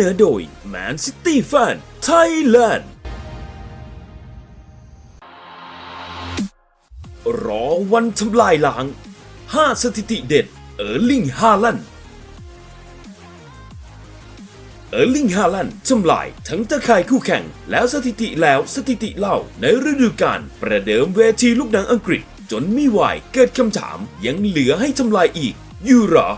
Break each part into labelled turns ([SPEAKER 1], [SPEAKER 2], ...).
[SPEAKER 1] นอโดย Man City Fan Thailand รอวันทำลายล้าง 5 สถิติเด็ด เออร์ลิงฮาลันเออร์ลิงฮาลันทำลายทั้งตะข่ายคู่แข่ง แล้วสถิติแล้วสถิติเล่าในฤดูกาลประเดิมเวทีลูกหนังอังกฤษ จนมีวายเกิดคำถามยังเหลือให้ทำลายอีก อยู่หรอ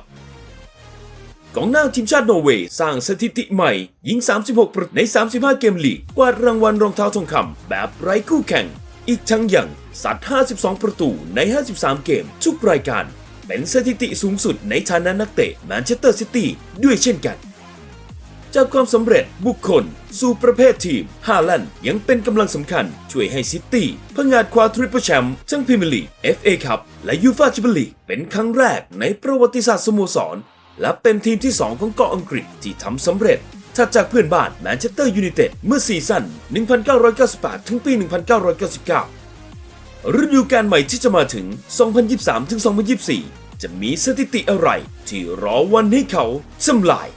[SPEAKER 1] กองหน้าทีมชาตินอร์เวย์สร้างสถิติใหม่ ยิง 36 ประตูใน 35 เกมลีก กวาดรางวัลรองเท้าทองคำแบบไร้คู่แข่ง อีกทั้งยังสัด52 ประตูใน 53 เกม ทุกรายการ เป็นสถิติสูงสุดในฐานะนักเตะแมนเชสเตอร์ซิตี้ด้วยเช่นกัน จากความสำเร็จบุคคล สู่ประเภททีมฮาลันยังเป็นกำลังสำคัญ ช่วยให้ซิตี้พงาดคว้าทริปเปิลแชมป์ทั้งพรีเมียร์ลีก FA คัพและยูฟาแชมเปี้ยนลีกเป็นครั้งแรกในประวัติศาสตร์สโมสร และเป็นทีมที่ 2 ของเกาะอังกฤษที่ทำสำเร็จถัดจากเพื่อนบ้านแมนเชสเตอร์ยูไนเต็ดเมื่อซีซั่น 1998 ถึงปี 1999 ฤดูกาลใหม่ที่จะมาถึง 2023 ถึง 2024 จะมีสถิติอะไรที่รอวันให้เขาทำลาย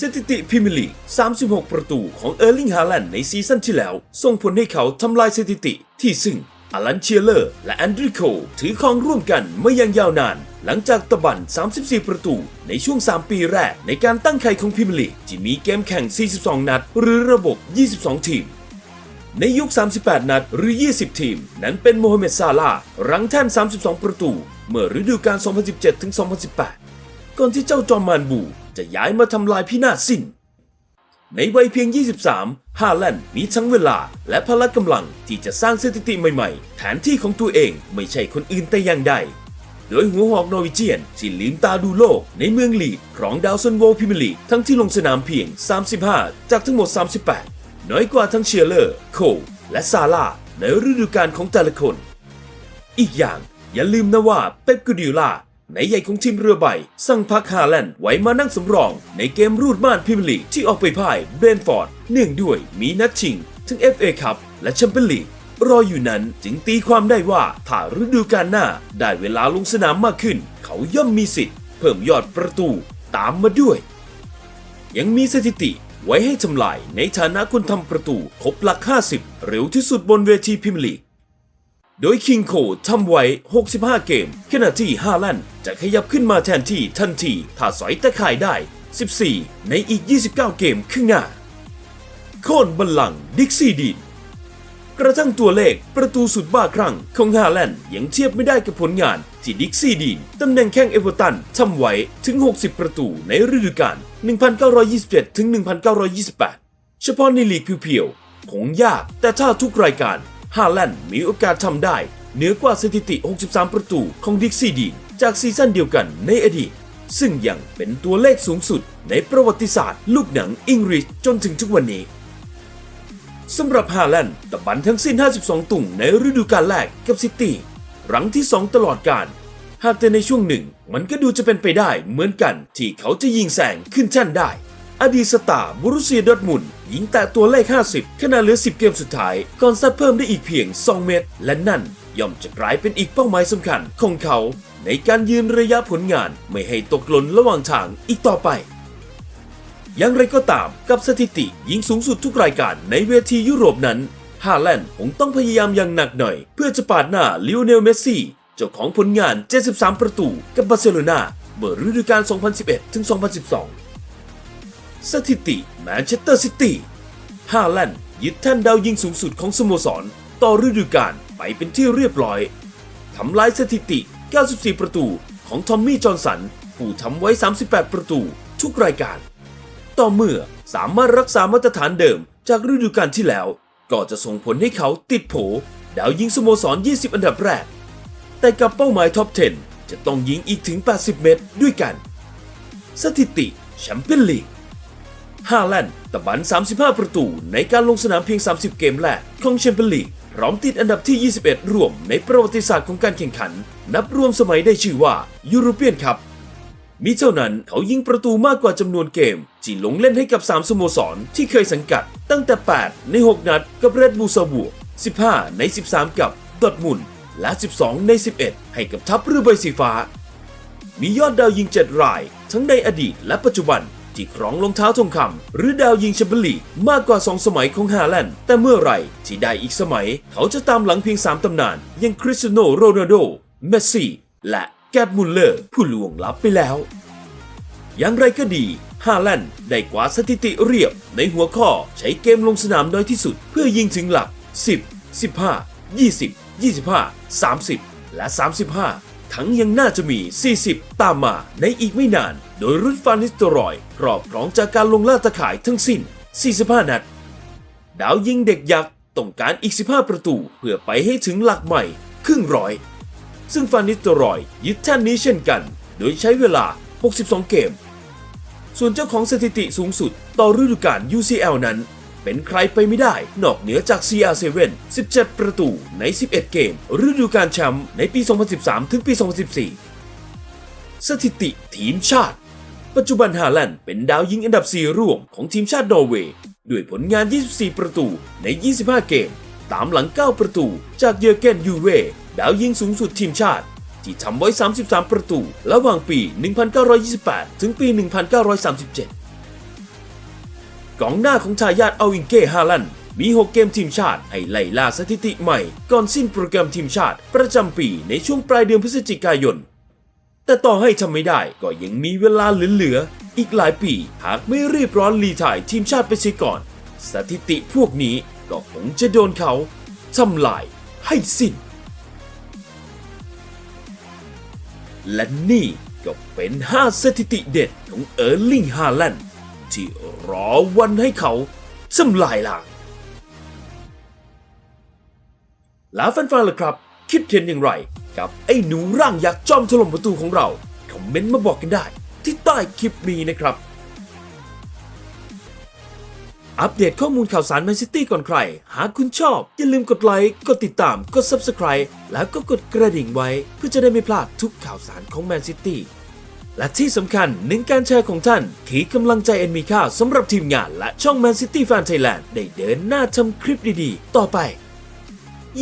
[SPEAKER 1] สถิติพรีเมียร์ลีก 36 ประตูของเออร์ลิงฮาแลนด์ในซีซั่นที่แล้ว ส่งผลให้เขาทำลายสถิติที่ซึ่งอลันเชียเลอร์ และแอนดริโคถือครองร่วมกันมายังยาวนาน หลังจากตะบัน 34 ประตูในช่วง 3 ปีแรกในการตั้งไข่ของพรีเมลีกที่มีเกมแข่ง 42 นัด หรือระบบ 22 ทีม ในยุค 38 นัดหรือ 20 ทีม นั้นเป็นโมฮัมเหม็ดซาลารั้งแท่น 32 ประตู เมื่อฤดูกาล 2017-2018 ก่อนที่เจ้าจอมมานบูจะย้ายมาทำลายพินาศสิ้น ในวัยเพียง 23 ฮาแลนด์มีทั้งเวลาและพละกำลังที่จะสร้างสถิติใหม่ๆแทนที่ของตัวเองไม่ใช่คนอื่นแต่อย่างใด โดยหัวหอกนอร์วิเจียนที่ลืมตาดูโลกในเมืองลีดของดาวซันโวพรีเมียร์ลีทั้งที่ลงสนามเพียง 35 จากทั้งหมด 38 น้อยกว่าทั้งเชียร์เลอร์ โคลและซาร่าในฤดูกาลของแต่ละคน อีกอย่างอย่าลืมนะว่าเป๊ปกูดิโอลาในใหญ่ของทีมเรือใบ สั่งพักฮาแลนด์ไว้มานั่งสำรอง ในเกมรูดม่านพรีเมียร์ลีที่ออกไปพ่ายเบรนฟอร์ดเนื่องด้วยมีนัดชิง ทั้ง FA คัพและแชมเปี้ยนลีก รออยู่นั้นจึงตีความได้ว่าถ้าฤดูกาลหน้าได้เวลาลงสนามมากขึ้น เขาย่อมมีสิทธิ์ เพิ่มยอดประตูตามมาด้วย ยังมีสถิติไว้ให้ทำลายในฐานะคนทำประตูครบหลัก 50 เร็วที่สุดบนเวทีพรีเมียร์ลีก โดยคิงโคทำไว้ 65 เกม ขณะที่ฮาแลนด์จะขยับขึ้นมาแทนที่ทันทีถ้าสอยตะข่ายได้ 14 ในอีก 29 เกมข้างหน้าโค่นบัลลังดิกซี่ดีน กระทั่งตัวเลขประตูสุดบ้าคลั่งของฮาแลนด์ยังเทียบไม่ได้กับผลงานที่ดิกซี่ดีนตำแหน่งแข้งเอเวอร์ตันทำไว้ถึง 60 ประตูในฤดูกาล 1927 ถึง 1928 เฉพาะในลีกเพียวๆคงยากแต่ถ้าทุกรายการฮาแลนด์มีโอกาสทำได้เหนือกว่าสถิติ 63 ประตูของดิกซี่ดีนจากซีซั่นเดียวกันในอดีตซึ่งยังเป็นตัวเลขสูงสุดในประวัติศาสตร์ ลูกหนังอังกฤษจนถึงทุกวันนี้ สำหรับฮาแลนด์ตะบันทั้งสิ้น 52 ตุ่งในฤดูกาลแรกกับซิตี้รังที่ 2 ตลอดการ หากแต่ในช่วงหนึ่ง มันก็ดูจะเป็นไปได้เหมือนกันที่เขาจะยิงแสงขึ้นแท่นได้ อดีตสตาร์บูรุเซียดอทมุนยิงแต่ตัวเลข 50 ขณะเหลือ 10 เกมสุดท้าย ก่อนซัดเพิ่มได้อีกเพียง 2 เมตรและนั่นย่อมจะกลายเป็นอีกเป้าหมายสำคัญของเขา ในการยืนระยะผลงานไม่ให้ตกหล่นระหว่างทางอีกต่อไป อย่างไรก็ตามกับสถิติยิงสูงสุดทุกรายการในเวทียุโรปนั้นฮาแลนด์คงต้องพยายามอย่างหนักหน่อย เพื่อจะปาดหน้าลิโอเนลเมสซี่เจ้าของผลงาน 73 ประตูกับบาร์เซโลนาเมื่อฤดูกาล 2011 ถึง 2012 สถิติแมนเชสเตอร์ซิตี้ฮาแลนด์ยึดแท่นดาวยิงสูงสุดของสโมสร ต่อฤดูกาลไปเป็นที่เรียบร้อยทำลายสถิติ 94 ประตูของทอมมี่ จอห์นสัน ผู้ทำไว้ 38 ประตูทุกรายการ ต่อเมื่อสามารถรักษามาตรฐานเดิมจากฤดูกาลที่แล้ว ก็จะส่งผลให้เขาติดโผดาวยิงสโมสร 20 อันดับแรก แต่กับเป้าหมายท็อป 10 จะต้องยิงอีกถึง 80 เมตรด้วยกัน สถิติแชมเปี้ยนลีกฮาแลนด์ตะบัน 35 ประตูในการลงสนามเพียง 30 เกมแรกของแชมเปี้ยนลีกพร้อมติดอันดับที่ 21รวมในประวัติศาสตร์ของการแข่งขัน นับรวมสมัยได้ชื่อว่ายูโรเปียนคัพ มิเท่านั้นเขายิงประตูมากกว่าจำนวนเกมที่ลงเล่นให้กับ 3 สโมสรที่เคยสังกัด ตั้งแต่ 8 ใน 6 นัดกับเรดบูซาบัว15 ใน 13 กับดอทมุนและ 12 ใน 11 ให้กับทัพเรือใบสีฟ้า มียอดดาวยิง 7 ราย ทั้งในอดีตและปัจจุบันที่ครองรองเท้าทองคำหรือดาวยิงแชมเปี้ยนลีกมากกว่าสองสมัยของฮาแลนด์แต่เมื่อไรที่ได้อีกสมัย เขาจะตามหลังเพียง 3 ตำนาน อยังคริสเตียโนโรนัลโดเมสซี่และ แกดมุลเลอร์ผู้ล่วงลับไปแล้ว อย่างไรก็ดีฮาแลนด์ได้กวาดสถิติเรียบในหัวข้อใช้เกมลงสนามน้อยที่สุด เพื่อยิงถึงหลัก 10 15 20 25 30 และ 35 ทั้งยังน่าจะมี 40 ตามมาในอีกไม่นาน โดยรุดฟานิสตรอยครอบครองจากการลงล่าตะข่ายทั้งสิ้น 45 นัด ดาวยิงเด็กยักษ์ต้องการอีก 15 ประตู เพื่อไปให้ถึงหลักใหม่ ครึ่งร้อย ซึ่งฟานิสเตอรอยยึดแท่นนี้เช่นกัน โดยใช้เวลา 62 เกม ส่วนเจ้าของสถิติสูงสุดต่อฤดูกาล UCL นั้น เป็นใครไปไม่ได้นอกเหนือจาก CR7 17 ประตูใน 11 เกม ฤดูกาลแชมป์ในปี 2013 ถึงปี 2014 สถิติทีมชาติ ปัจจุบันฮาแลนด์เป็นดาวยิงอันดับ 4 ร่วมของทีมชาตินอร์เวย์ด้วยผลงาน 24 ประตูใน 25 เกม ตามหลัง 9 ประตูจากเยอร์เกนยูเว ดาวยิงสูงสุดทีมชาติ ที่ทำไว้ 33 ประตู ระหว่างปี 1928 ถึงปี 1937 กองหน้าของทายาทเอาอิงเก้ฮาลันมี 6 เกมทีมชาติให้ไล่ล่าสถิติใหม่ ก่อนสิ้นโปรแกรมทีมชาติ ประจำปีในช่วงปลายเดือนพฤศจิกายน แต่ต่อให้ทำไม่ได้ก็ยังมีเวลาเหลือๆอีกหลายปี หากไม่รีบร้อนรีถ่ายทีมชาติไปเสียก่อน สถิติพวกนี้ก็คงจะโดนเขาทำลายให้สิ้น และนี่ก็เป็น 5 สถิติเด็ดของเออร์ลิงฮาแลนด์ที่รอวันให้เขาทำลายล้างแล้วแฟนๆล่ะครับ คิดเห็นอย่างไร กับไอ้หนูร่างยักษ์จอมถล่มประตูของเรา คอมเมนต์มาบอกกันได้ ที่ใต้คลิปนี้นะครับ อัปเดตข้อมูลข่าวสารแมนซิตี้ก่อนใคร หากคุณชอบ อย่าลืมกดไลค์ กดติดตาม กด Subscribe แล้วก็กดกระดิ่งไว้ เพื่อจะได้ไม่พลาดทุกข่าวสารของแมนซิตี้ และที่สำคัญหนึ่งการแชร์ของท่าน คือกำลังใจอันมีค่าสำหรับทีมงานและช่อง Man City Fan Thailand ได้เดินหน้าทำคลิปดีๆ ต่อไป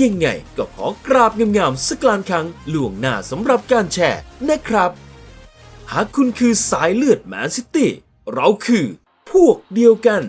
[SPEAKER 1] ยังไงก็ขอกราบงามๆสักลานครั้งล่วงหน้าสำหรับการแชร์นะครับ หากคุณคือสายเลือดแมนซิตี้เราคือพวกเดียวกัน